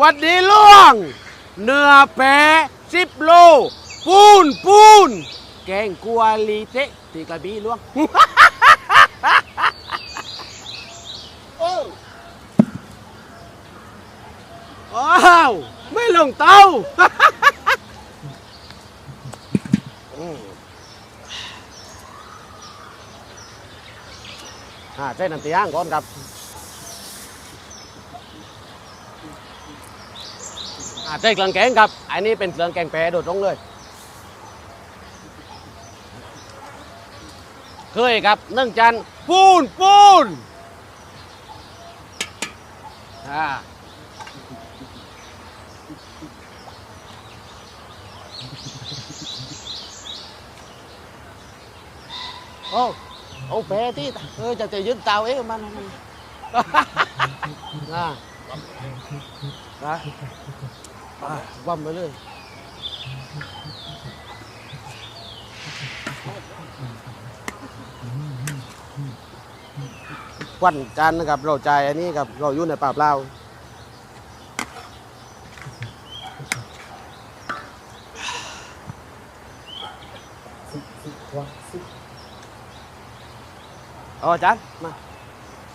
วัดดีล่วง เนื้อแพะสิบโล ปูนปูน แกงกัวลีเตะตีกระบี่ล่วง อ้าว ไม่ลงเตา อ่าใช้น้ำตีย่างก่อนครับ อ่า ใช้เครื่องแกงครับ อันนี้เป็นเครื่องแกงแปรโดดตรงเลย เคยครับนึ่งจานปูนปูนอ่าโอ้เอาแปรที่เออจะจะยึดเตาเองมันน่านะ อะว่ำไปเลยควันจานนะครับเราใจายอันนี้ครับเราอยู่ในป่าเปล่าเอาจานมา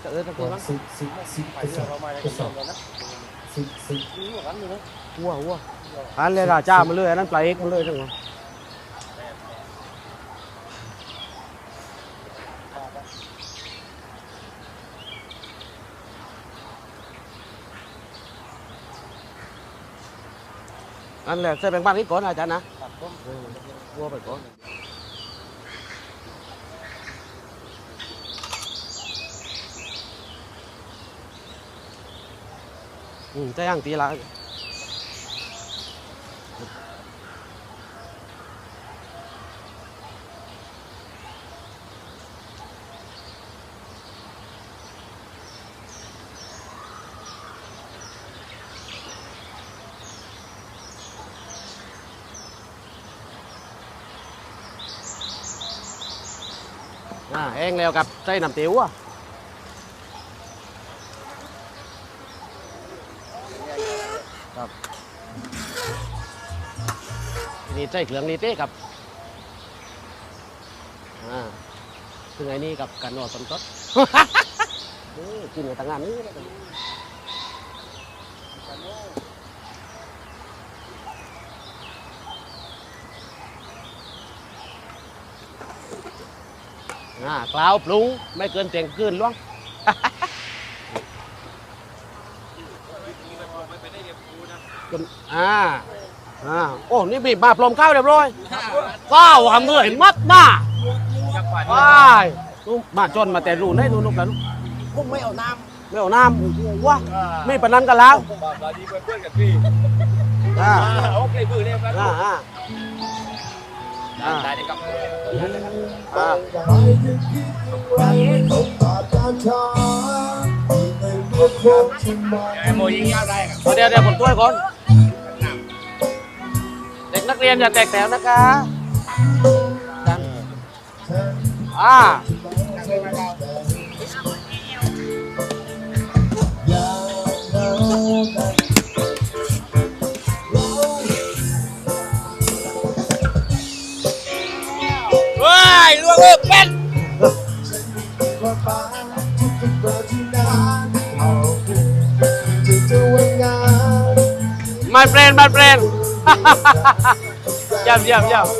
จะเออตะเกียบมั้ง สิสิสิกระสอบกระสอบ สิสิวัววัวอันเลยราจ้ามาเลยอันนั้นปลาเอกมาเลยทั้งหมดอันแหละใส่แบ่งบ้านนี้ก่อนอาจารย์นะเออวัวไปก่อน อืมจะย่างตีละอ่าเองแล้วกับใส่น้ำเตี๋ยวอะครับนี่ใส่เครื่องนี่เต้ครับอ่าซึ่งไอ้นี่กับกันนอสมทศเออกินในต่างงานนี้แล้วกันอ่ากล่าวปรุงไม่เกินเตียงคืนล่วง จนอ่าอ่าโอ้นี่บีบมาพรมข้าวเรียบร้อยว้าวทำเหนื่อยมัดมาว้ายลูกมาจนมาแต่รูนให้ดูลูกกันลูกพวกไม่เอาน้ไม่เอาน้ำว้าไม่ปานนั้นกันแล้วำบาบาดีเพื่อนกับพี่อ่าโอเคมือเนี่ยครับอ่าอ่าอ่าได้ครับอ่าไอ้โมยิงยาวได้ครับเดี๋ยวเดี๋ยวผมช่วยก่อน เรียนอย่าแตกแถวนะคะกันอ่าเฮ้ยล่วงเลิกเป็น my friend my friend เยี่ยมเยี่ยม เยี่ยม